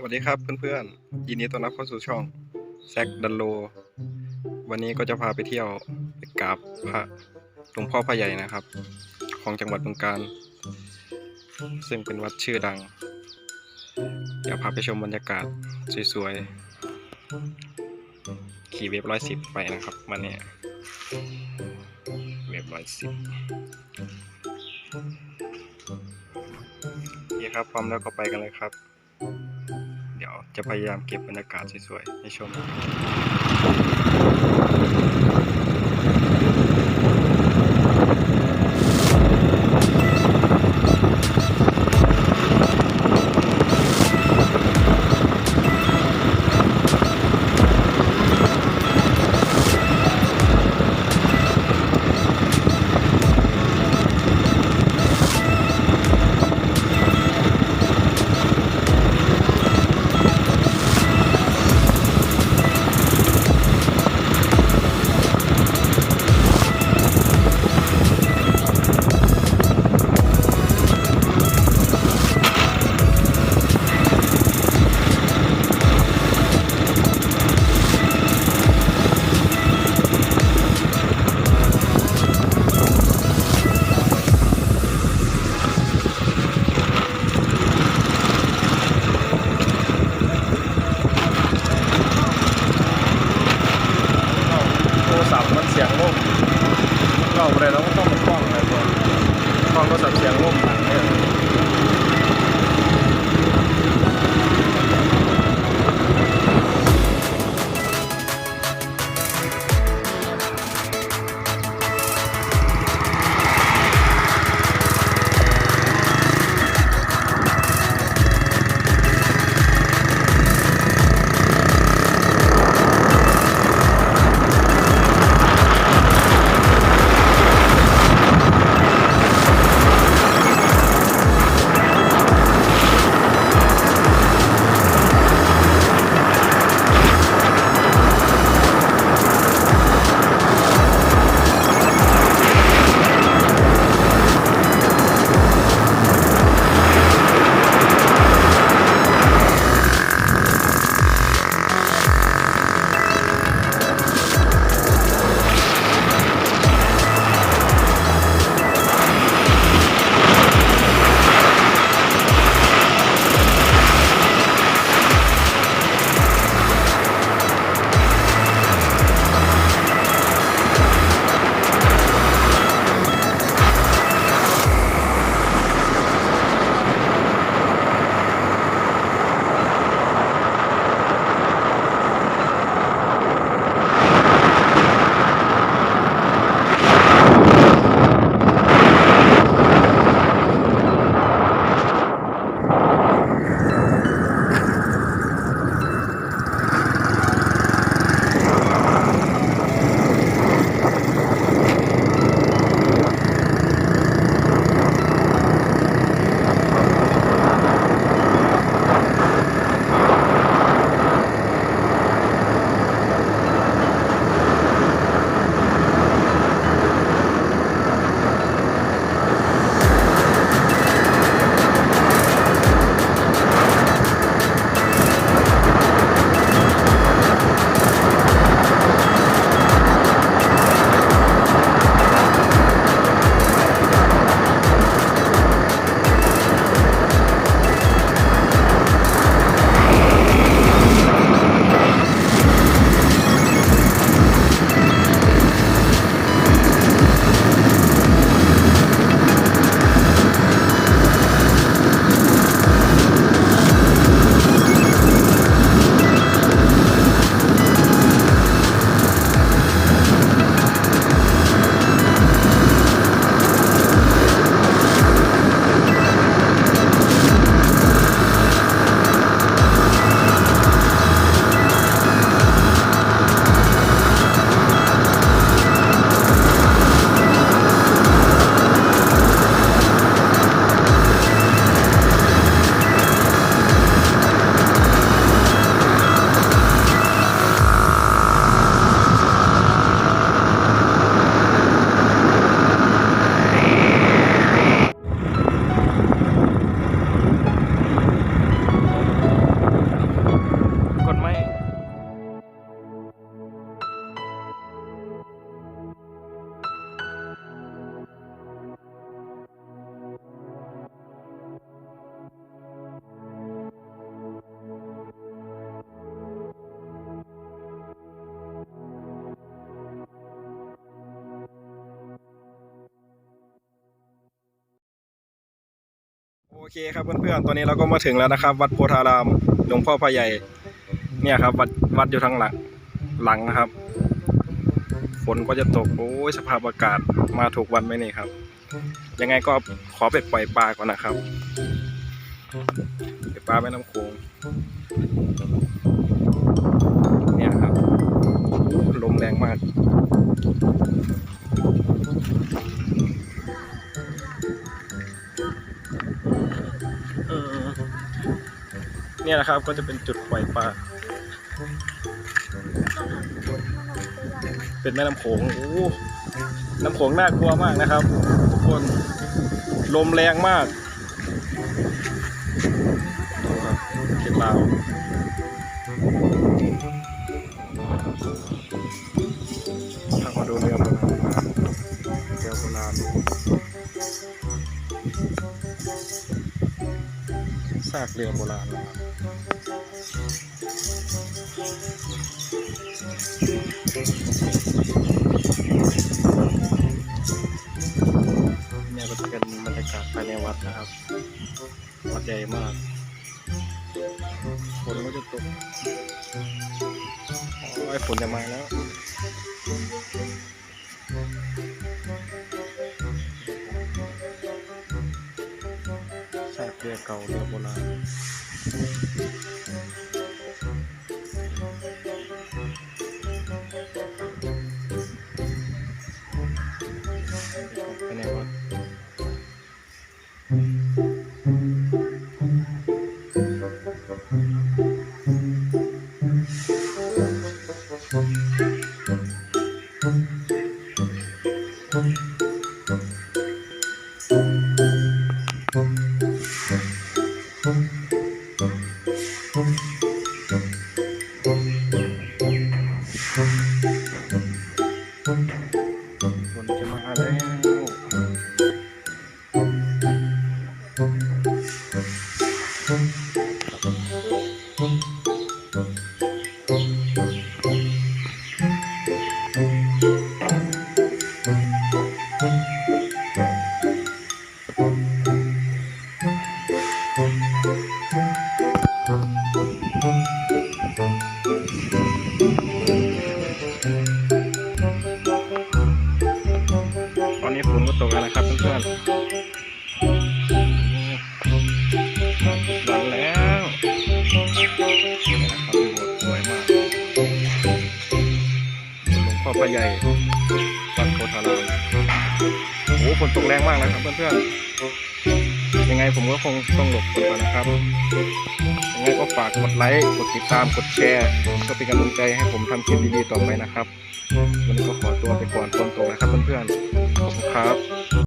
สวัสดีครับเพื่อนๆยินดีต้อนรับเข้าสู่ช่องแซกดันโล วันนี้ก็จะพาไปเที่ยวไปกราบพระหลวงพ่อพระใหญ่นะครับ ของจังหวัดบึงกาฬซึ่งเป็นวัดชื่อดัง เดี๋ยวพาไปชมบรรยากาศสวยๆ ขี่เว็บร้อยสิบไปนะครับวันนี้เว็บร้อยสิบนี่ครับพร้อมแล้วก็ไปกันเลยครับ จะพยายามเก็บบรรยากาศสวยๆให้ชม เราอะไรเราก็ต้องคล้องอะไคล้องก็สับเสียงร่มกันเนี่ย อเคครับเพื่อนๆ ตอนนี้เราก็มาถึงแล้วนะครับ วัดโพธารามหลวงพ่อพระใหญ่ เนี่ยครับ วัดวัดอยู่ทางหลังหลังนะครับ ฝนก็จะตก โอ้ยสภาพอากาศมาถูกวันไหมนี่ครับ ยังไงก็ขอเป็ดปล่อยปลาก่อนนะครับเดี๋ยวปลาแม่น้ำโขงเนี่ยครับลมแรงมาก เนี่ยนะครับ ก็จะเป็นจุดปล่อยปลาเป็นแม่น้ำโขงโอ้น้ำโขงน่ากลัวมากนะครับทุกคนลมแรงมากดูครับเข็ดลาวากเรือโบราณนะครับเนี่ยก็จะเป็นบรรยากาศภายในวัดนะครับ วัดใหญ่มากฝนก็จะตกโอ้ยฝนจะมาแล้ว เก่าเรือโบราณไปไหนวะฝนจะมาแล้ว นี้ฝนก็ตกแล้วนะครับเพื่อนๆหลังแล้วนี่นะครับบสถ์สวยมากหลวงพ่อพระใหญ่วัดโพธารามโอ้ฝนตกแรงมากนะครับเพื่อนๆยังไงผมก็คงต้องหลบฝนก่อนนะครับยังไงก็ฝากกดไลค์กดติดตามกดแชร์เพื่อเป็นกำลังใจให้ผมทำคลิปดีๆต่อไปนะครับ วันนี้ก็ขอตัวไปก่อนฝนตกนะครับเพื่อนๆขอบคุณครับ